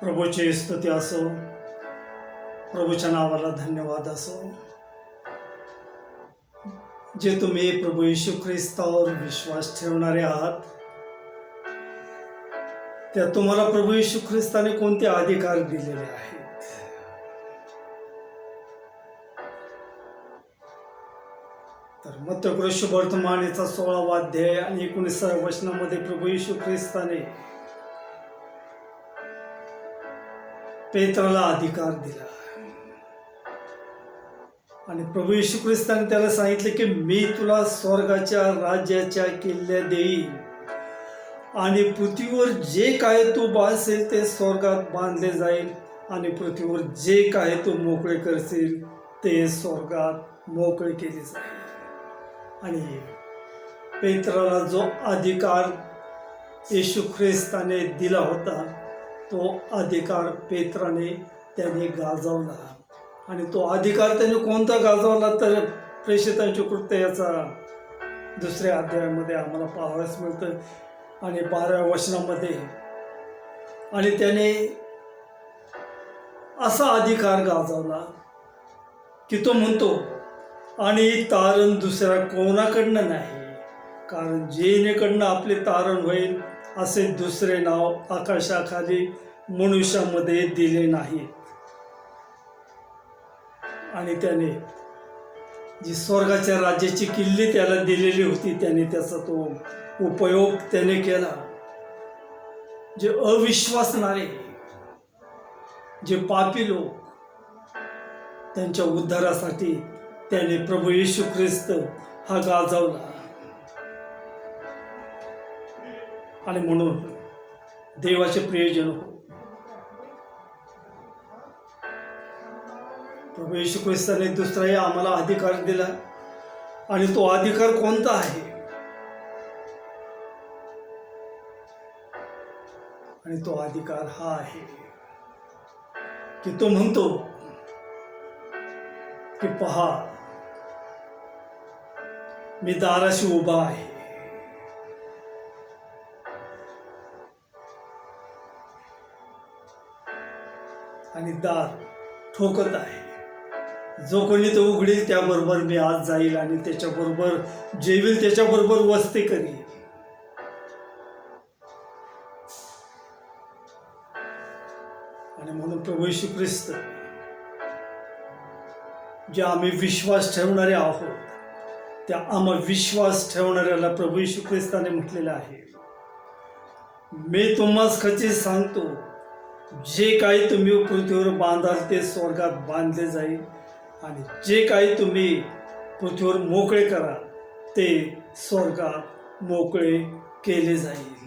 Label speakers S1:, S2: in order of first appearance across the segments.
S1: प्रभूची स्तुती असो. प्रभूच्या नावाला धन्यवाद असो. जे तुम्ही प्रभू येशू ख्रिस्तावर विश्वास ठेवणारे आहात त्या तुम्हाला प्रभू येशू ख्रिस्ताने कोणते अधिकार दिलेले आहेत? तर मध्यपुरुष वर्तमानेचा सोळावा अध्याय आणि एकोणीसाव्या वचनामध्ये प्रभू येशू ख्रिस्ताने पेत्राला अधिकार दिला. आणि प्रभू येशू ख्रिस्ताने त्याला सांगितले की मी तुला स्वर्गाच्या राज्याच्या किल्ल्या देईन. आणि पृथ्वीवर जे काय तू बांधशील ते स्वर्गात बांधले जाईल. आणि पृथ्वीवर जे काय तू मोकळे करशील ते स्वर्गात मोकळे केले जाईल. आणि पेत्राला जो अधिकार येशू ख्रिस्ताने दिला होता तो अधिकार पेत्राने त्याने गाजवला. आणि तो अधिकार त्याने कोणता गाजवला तर प्रेषितांची कृत्य याचा दुसऱ्या अध्यायामध्ये आम्हाला पाहावयास मिळतं आणि बाराव्या वचनामध्ये. आणि त्याने असा अधिकार गाजवला की तो म्हणतो आणि तारण दुसऱ्या कोणाकडनं नाही? कारण जेणेकडनं आपले तारण होईल असे दुसरे नाव आकाशाखाली मनुष्यामध्ये दिले नाहीत आणि त्याने जी स्वर्गाच्या राज्याची किल्ली त्याला दिलेली होती त्याने त्याचा तो उपयोग त्याने केला. जे अविश्वासणारे जे पापी लोक त्यांच्या उद्धारासाठी त्याने प्रभू येशू ख्रिस्त हा गाजवला. आणि म्हणून देवाचे प्रियजन हो येशू ख्रिस्ताने दुसराही आम्हाला अधिकार दिला. आणि तो अधिकार कोणता आहे? आणि तो अधिकार हा आहे की तो म्हणतो की पहा मी दाराशी उभा आहे. आणि दार ठोकत आहे. जो कोणी तो उघडील त्याबरोबर मी आज जाईल आणि त्याच्याबरोबर जेवील त्याच्याबरोबर वस्ती करील आणि म्हणून प्रभू श्री ख्रिस्त जे आम्ही विश्वास ठेवणारे आहोत त्या आम्हा विश्वास ठेवणाऱ्याला प्रभू श्री ख्रिस्ताने म्हटलेलं आहे. मी तुम्हास खचित सांगतो जे काही तुम्ही पृथ्वीवर बांधाल ते स्वर्गात बांधले जाईल. आणि जे काही तुम्ही पृथ्वीवर मोकळे करा ते स्वर्गात मोकळे केले जाईल.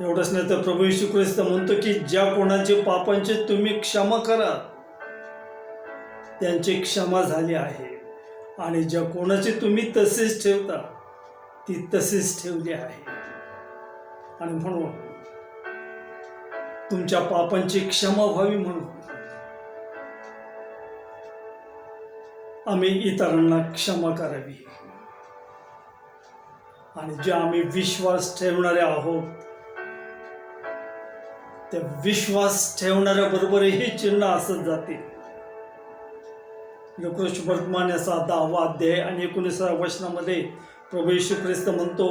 S1: एवढंच नाही तर प्रभू येशू ख्रिस्त म्हणतो की ज्या कोणाचे पापांचे तुम्ही क्षमा करा त्यांची क्षमा झाली आहे. आणि ज्या कोणाची तुम्ही तसेच ठेवता ती तसेच ठेवली आहे. आणि म्हणून तुमच्या पापांची क्षमा व्हावी म्हणून आम्ही इतरांना क्षमा करावी. आणि जे आम्ही विश्वास ठेवणारे आहोत त्या विश्वास ठेवणाऱ्या बरोबर ही चिन्ह असत जाते. लोकृष वर्तमान याचा दहावा अध्याय आणि एकोणीसाव्या वचनामध्ये प्रभू येशू ख्रिस्त म्हणतो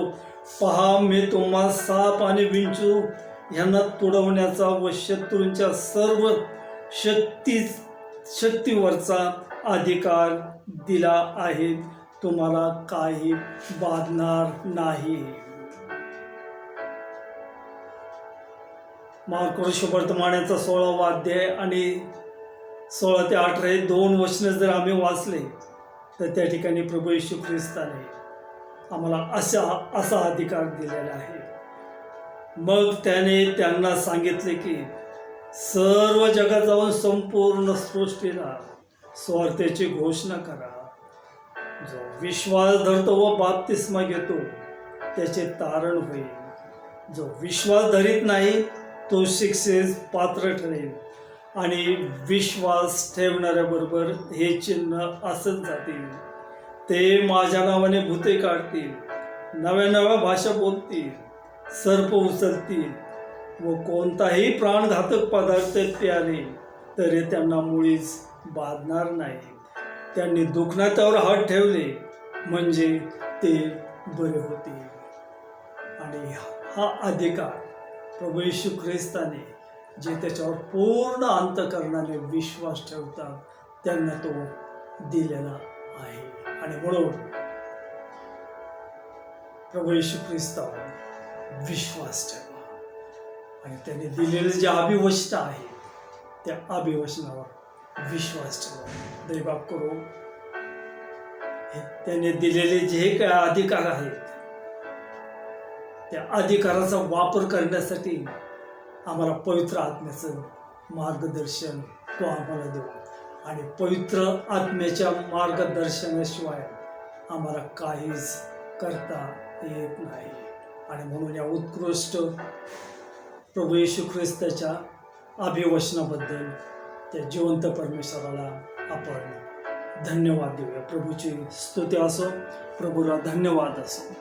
S1: पहा मी तुम्हा साप आणि विंचू यांना तुडवण्याचा व शत्रूंच्या सर्व शक्तीच शक्तीवरचा अधिकार दिला आहे. तुम्हाला काही बाधणार नाही. मार्कोश वर्तमानाचा सोळावा अध्याय आणि सोळा ते अठरा हे दोन वचनं जर आम्ही वाचले तर त्या ठिकाणी प्रभू येशू ख्रिस्ताने आम्हाला असा असा अधिकार दिलेला आहे. मग त्याने त्यांना सांगितले की सर्व जगात जाऊन संपूर्ण सृष्टीला स्वार्थेची घोषणा करा. जो विश्वास धरतो व बाप्तिस्मा घेतो त्याचे तारण होईल. जो विश्वास धरीत नाही तो शिक्षेस पात्र ठरेल. आणि विश्वास ठेवणाऱ्याबरोबर हे चिन्ह असत जातील. ते माझ्या नावाने भूते काढतील. नव्या नव्या भाषा बोलतील. सर्प उचलतील. व कोणताही प्राणघातक पदार्थ प्याले तरी त्यांना मुळीच बाधणार नाही. त्यांनी दुखण्यावर हात ठेवले म्हणजे ते बरे होतील आणि हा अधिकार प्रभू येशू ख्रिस्ताने जे त्याच्यावर पूर्ण अंतकरणाने विश्वास ठेवतात त्यांना तो दिलेला आहे. आणि म्हणून प्रभू येशू ख्रिस्तावर विश्वास ठेवा. आणि त्यांनी दिलेले जे अभिवचन आहे त्या अभिवचनावर विश्वास ठेवा. दैवाप करू. हे त्याने दिलेले जे काय अधिकार आहेत त्या अधिकाराचा वापर करण्यासाठी आम्हाला पवित्र आत्म्याचं मार्गदर्शन तो आम्हाला देऊ. आणि पवित्र आत्म्याच्या मार्गदर्शनाशिवाय आम्हाला काहीच करता येत नाही. आणि म्हणून या उत्कृष्ट प्रभू येशू ख्रिस्ताच्या अभिवचनाबद्दल त्या जिवंत परमेश्वराला आपण धन्यवाद देऊया. प्रभूची स्तुती असो प्रभूला धन्यवाद असो.